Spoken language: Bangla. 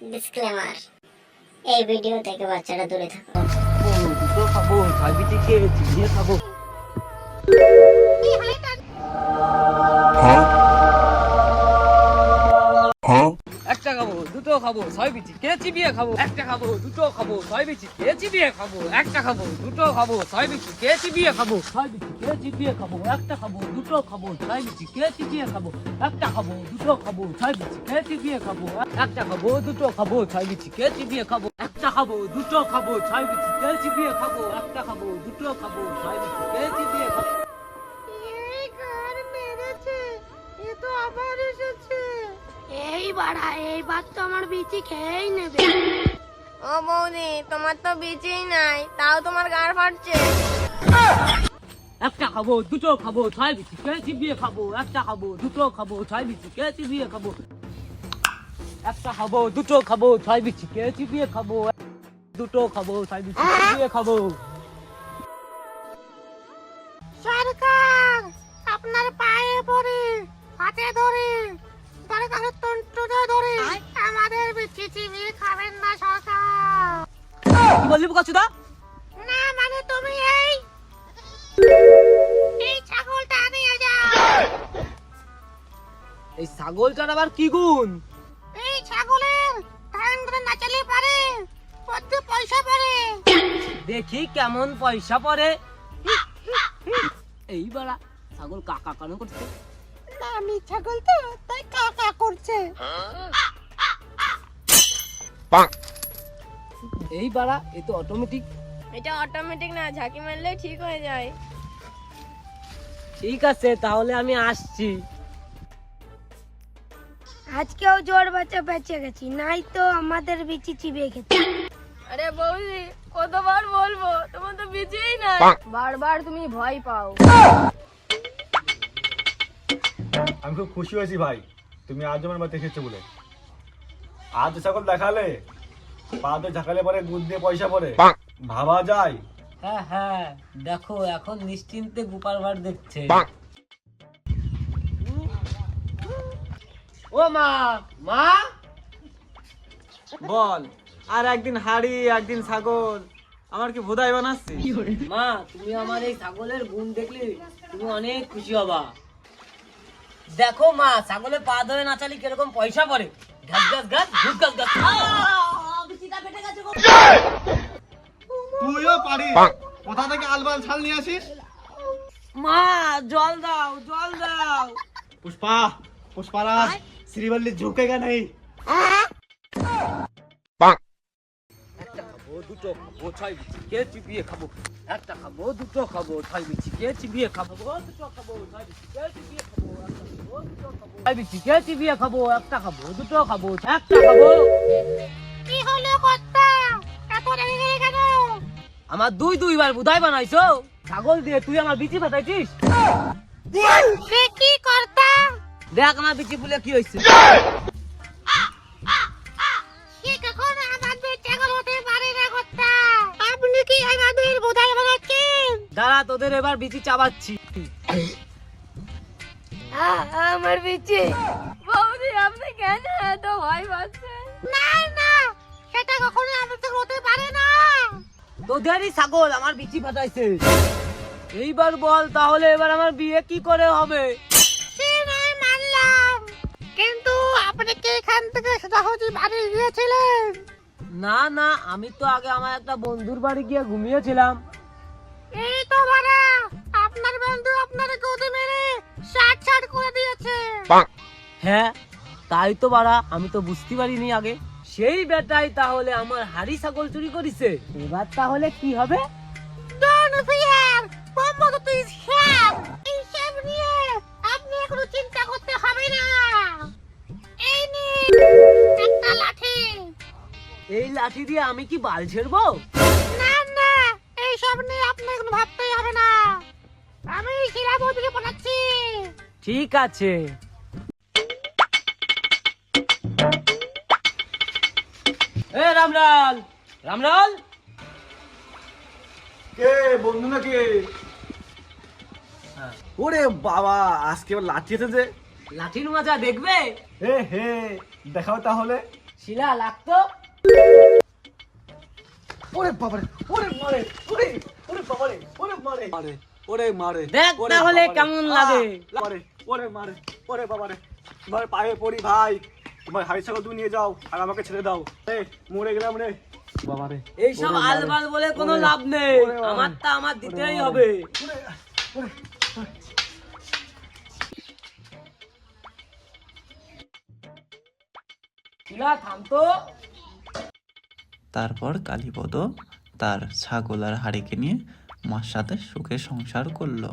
ডিসক্লেমার। এই ভিডিও থেকে বাচ্চারা দূরে থাকো। দুটো খাব, ছয় বিচি কে চিবিয়ে খাব, একটা খাব দুটো খাব, ছয় বিচি কে চিবিয়ে খাব, একটা খাব দুটো খাব, ছয় বিচি কে চিবিয়ে খাব, ছয় বিচি কে চিবিয়ে খাব, একটা খাব দুটো খাব, ছয় বিচি কে চিবিয়ে খাব, একটা খাব দুটো খাব, ছয় বিচি কে চিবিয়ে খাব, একটা খাব দুটো খাব, ছয় বিচি কে চিবিয়ে খাব, একটা খাব দুটো খাব, ছয় বিচি কে চিবিয়ে খাব, একটা খাব দুটো খাব, ছয় বিচি কে চিবিয়ে খাব। এই বাড়া এইবার তো আমার বিচি খেয়েই নেবে। ও বৌদি তোমার তো বিচেই নাই তাও তোমার গাড় ফাটছে। একটা খাব দুটো খাব ছয় বিচি কে চিবিয়ে খাব। একটা খাব দুটো খাব ছয় বিচি কে চিবিয়ে খাব। একটা খাব দুটো খাব ছয় বিচি কে চিবিয়ে খাব। দুটো খাব ছয় বিচি কে চিবিয়ে খাব। সরকার আপনার পায়ে পড়ে হাতে ধরে। সরকার তন্ত্রটা ধরে। আমাদের খাবেন না সরকার কি বললি না মানে তুমি এই এই ছাগলটা নিয়ে যাও। এই ছাগলটার আবার কি গুণ? এই ছাগলের ঠ্যাং ধরে নাচালে পারে কত পয়সা পড়ে। দেখি কেমন পয়সা পড়ে। এই বাড়া ছাগল কাকা কানো করছে? না আমি ছাগল তো তাই কাকা করছে। এই বাড়া এ তো অটোমেটিক এটা অটোমেটিক না ঝাঁকি মারলে ঠিক হয়ে যায়। ঠিক আছে তাহলে আমি আসছি। আজকেও জোর বাচ্চা বেঁচে গেছি নাই তো আমাদের বিচি চিবিয়ে খেতে। আরে বৌদি কতবার বলব তোমার তো বিচেই না বারবার তুমি ভয় পাও। আমি খুব খুশি হয়েছি ভাই। তুমি আজ আমার বাড়িতে এসেছ বলে। আজ সকল দেখালে পাতে ঝাঁকালে পরে দুধ দিয়ে পয়সা পড়ে ভাবা যায়। হ্যাঁ হ্যাঁ দেখো এখন নিশ্চিন্তে গোপাল ভাট দেখছে। ও মা মা? বল আর একদিন হাড়ি একদিন ছাগল আমার কি ভোদাই বানাচ্ছি? মা তুমি আমার এই ছাগলের গুণ দেখলে তুমি অনেক খুশি হবা। দেখো মা ছাগলে পা ধরে নাচালি কীরকম পয়সা পড়ে। ঘাস ঘাস ঘাস ঘুস ঘাস ঘাস। তুইও পারিস। কোথা থেকে আলবাল ছাল নিয়ে আসিস? মা জল দাও জল দাও। পুষ্পা পুষ্পারাজ শ্রীবল্লী ঝুঁকেগা নেই। দুটো খাব ছয় বিচি কে চিবিয়ে খাব? একটা খাব দুটো খাব ছয় বিচি কে চিবিয়ে খাব? দুটো খাব ছয় বিচি কে চিবিয়ে খাব? দুটো খাব ছয় চিবিয়ে খাব? একটা খাব? দুটো খাব? একটা খাব? কি হলো কর্তা? এত রেগে গেলে কেন? আমার দুই দুইবার বুধাই বানাইছো? ছাগল দিয়ে তুই আমার বিচি ফাটাইছিস? সে কি কর্তা? দেখ আমার বিচি ফুলে কি হয়েছে সে কখনো আমাদের ছাগল হতে পারে না কর্তা? আপনি কি আমাদের বোধাই বানাচ্ছেন? দাঁড়া তোদের এবার বিচি চাবাচ্ছি। আমার বিচি। বৌদি আপনি কেন এত ভয় পাচ্ছেন? না না সেটা কখনো আমাদের হতে পারে না। তোদেরই ছাগল আমার বিচি ফাটাইছে। এইবার বল তাহলে এবার আমার বিয়ে কি করে হবে? সে নয় মানলাম। কিন্তু আপনি কি এখান থেকে সোজাসুজি বাড়ি গিয়েছিলেন? না না আমি তো আগে আমার একটা বন্ধুর বাড়ি গিয়ে ঘুমিয়েছিলাম। এই তো বাড়া আপনার বন্ধু আপনার গদি মেরে শার্ট শার্ট করে দিয়েছে। হ্যাঁ তাই তো বাড়া আমি তো বুঝতে পারিনি আগে। সেই বেটাই তাহলে আমার হাড়ি ছাগল চুরি করিছে। এবার তাহলে কি হবে? ফিয়ার নিয়ে আপনি চিন্তা করতে না। এই নিন একটা লাঠি। এই লাঠি দিয়ে আমি কি বাল ছেড়বো ঠিক আছে। এ রামলাল! রামলাল! কে বন্ধু নাকি? ওরে বাবা আজকে আবার লাঠি এসেছে লাঠির মজা দেখবে। এ হে দেখাও তাহলে। শিলা লাগতো ওরে বাবারে ওরে মারে ওরে ওরে বাবারে ওরে মারে মারে। ওরে মারে দেখ ওরে তাহলে কেমন লাগে। মারে ওরে মারে ওরে বাবারে। তোমার পায়ে পড়ি ভাই। তোমার হাড়ি ছাগল তুমি নিয়ে যাও আর আমাকে ছেড়ে দাও। এ মরে গেলাম রে। বাবারে এইসব আলবাল বলে কোনো লাভ নেই। আমারটা আমার দিতেই হবে। থামতো তারপর কালীপদ তার ছাগল আর হাড়িকে নিয়ে মার সাথে সুখে সংসার করল।